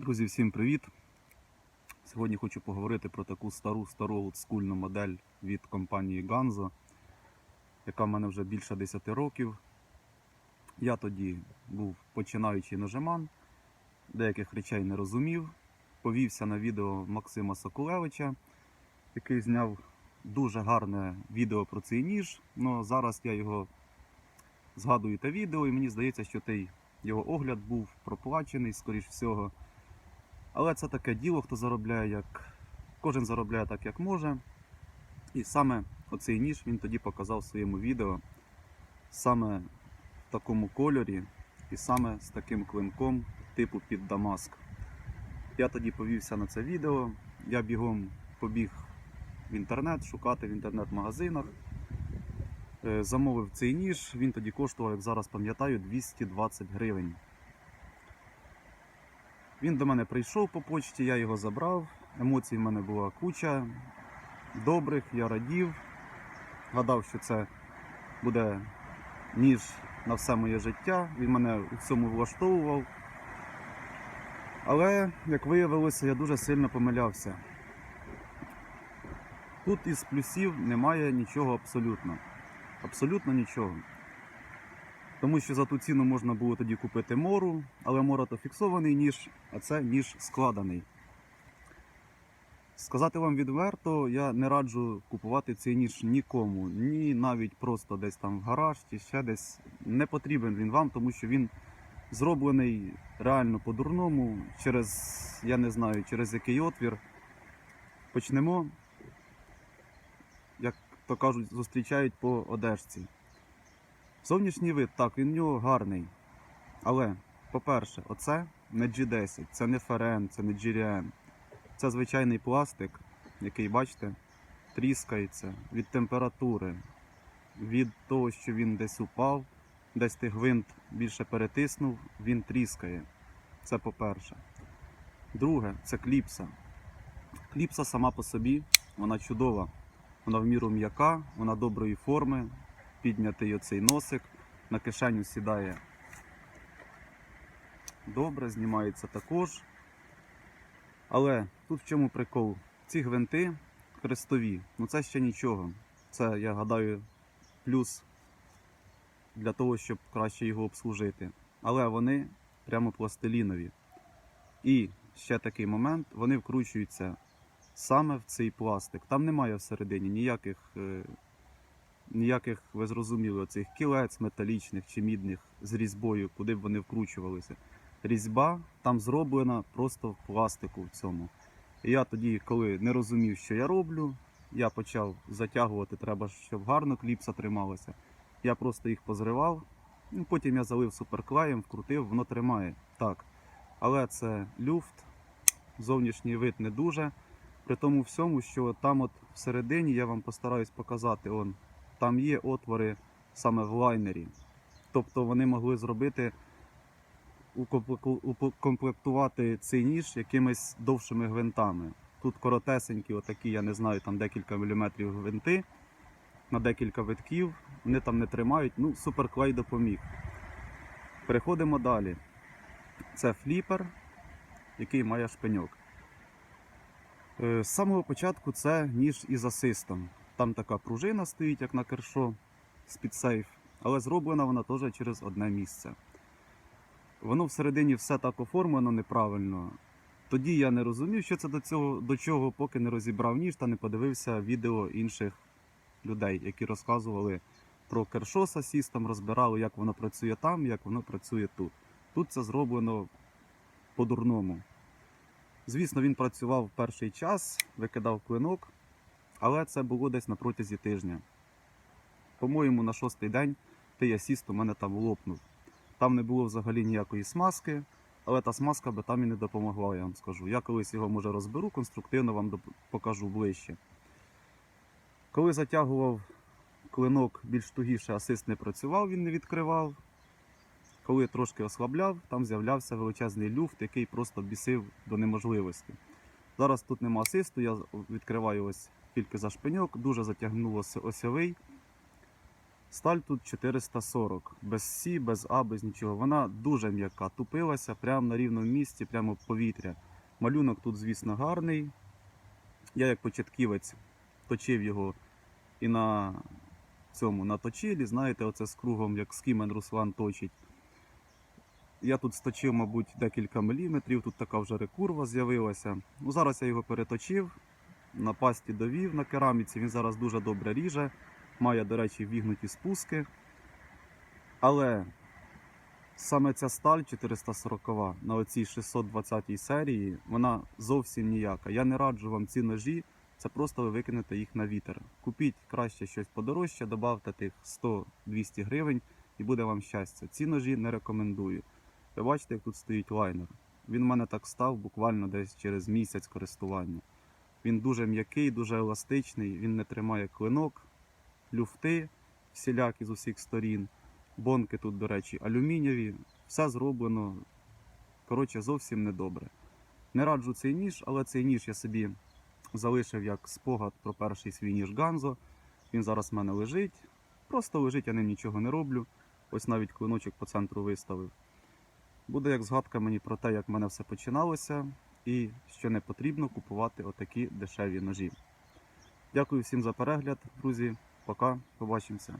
Друзі, всім привіт! Сьогодні хочу поговорити про таку стару стару олдскульну модель від компанії Ganzo, яка в мене вже більше 10 років. Я тоді був починаючий ножеман, деяких речей не розумів. Повівся на відео Максима Сокулевича, який зняв дуже гарне відео про цей ніж. Ну зараз я його згадую те відео, і мені здається, що той його огляд був проплачений, скоріш всього. Але це таке діло, хто заробляє як. Кожен заробляє так, як може. І саме оцей ніж він тоді показав в своєму відео саме в такому кольорі і саме з таким клинком типу під Дамаск. Я тоді повівся на це відео, я бігом побіг в інтернет, шукати в інтернет-магазинах. Е, Замовив цей ніж, він тоді коштував, як зараз пам'ятаю, 220 гривень. Він до мене прийшов по почті, я його забрав. Емоцій в мене була куча добрих, я радів. Гадав, що це буде ніж на все моє життя. Він мене у цьому влаштовував. Але, як виявилося, я дуже сильно помилявся. Тут із плюсів немає нічого абсолютно. Абсолютно нічого. Тому що за ту ціну можна було тоді купити мору, але мора то фіксований ніж, а це ніж складений. Сказати вам відверто, я не раджу купувати цей ніж нікому, ні навіть просто десь там в гараж чи ще десь. Не потрібен він вам, тому що він зроблений реально по-дурному, через, я не знаю, через який отвір. Почнемо, як то кажуть, зустрічають по одежці. Зовнішній вид, так, він в нього гарний. Але, по-перше, оце не G10, це не FRN, це не GRN. Це звичайний пластик, який, бачите, тріскається від температури, від того, що він десь упав, десь ти гвинт більше перетиснув, він тріскає. Це по-перше. Друге, це кліпса. Кліпса сама по собі, вона чудова. Вона в міру м'яка, вона доброї форми, піднятий оцей носик, на кишеню сідає добре, знімається також. Але тут в чому прикол? Ці гвинти хрестові, ну це ще нічого. Це, я гадаю, плюс для того, щоб краще його обслужити. Але вони прямо пластилінові. І ще такий момент, вони вкручуються саме в цей пластик. Там немає всередині ніяких, е, ніяких, ви зрозуміли, оцих кілець металічних чи мідних з різьбою, куди б вони вкручувалися. Різьба там зроблена просто в пластику в цьому. І я тоді, коли не розумів, що я роблю, я почав затягувати, треба, щоб гарно кліпса трималася. Я просто їх позривав, ну, потім я залив суперклеєм, вкрутив, воно тримає. Так. Але це люфт, зовнішній вид не дуже. При тому всьому, що там от всередині я вам постараюсь показати, он, там є отвори саме в лайнері. Тобто вони могли зробити, укомплектувати цей ніж якимись довшими гвинтами. Тут коротесенькі, отакі, я не знаю, там декілька міліметрів гвинти на декілька витків. Вони там не тримають. Ну, суперклей допоміг. Переходимо далі. Це фліпер, який має шпиньок. Е, З самого початку це ніж із асистом. Там така пружина стоїть, як на кершо, з-під сейф, але зроблена вона теж через одне місце. Воно всередині все так оформлено неправильно. Тоді я не розумів, що це до цього, до чого, поки не розібрав ніж та не подивився відео інших людей, які розказували про кершо з асістом, розбирали, як воно працює там, як воно працює тут. Тут це зроблено по-дурному. Звісно, він працював перший час, викидав клинок, але це було десь на протязі тижня. По-моєму, на шостий день той асіст у мене там лопнув. Там не було взагалі ніякої смазки, але та смазка би там і не допомогла, я вам скажу. Я колись його може розберу, конструктивно вам покажу ближче. Коли затягував клинок більш тугіше, асист не працював, він не відкривав. Коли трошки ослабляв, там з'являвся величезний люфт, який просто бісив до неможливості. Зараз тут нема асисту, я відкриваю ось тільки за шпиньок, дуже затягнуло ос- осьовий. Сталь тут 440, без Сі, без А, без нічого. Вона дуже м'яка, тупилася прямо на рівному місці, прямо в повітря. Малюнок тут, звісно, гарний. Я як початківець точив його і на цьому на точилі, знаєте, оце з кругом, як скімен Руслан точить. Я тут сточив, мабуть, декілька міліметрів, тут така вже рекурва з'явилася. Ну, зараз я його переточив, на пасті довів на кераміці, він зараз дуже добре ріже, має, до речі, вігнуті спуски. Але саме ця сталь 440 на оцій 620 серії, вона зовсім ніяка. Я не раджу вам ці ножі, це просто ви викинете їх на вітер. Купіть краще щось подорожче, додавте тих 100-200 гривень і буде вам щастя. Ці ножі не рекомендую. Ви бачите, як тут стоїть лайнер. Він в мене так став буквально десь через місяць користування. Він дуже м'який, дуже еластичний, він не тримає клинок, люфти всілякі з усіх сторін. Бонки тут, до речі, алюмінієві. Все зроблено. Коротше, зовсім недобре. Не раджу цей ніж, але цей ніж я собі залишив як спогад про перший свій ніж Ганзо. Він зараз в мене лежить. Просто лежить, я ним нічого не роблю. Ось навіть клиночок по центру виставив. Буде як згадка мені про те, як в мене все починалося, і що не потрібно купувати отакі дешеві ножі. Дякую всім за перегляд, друзі. Пока, побачимося.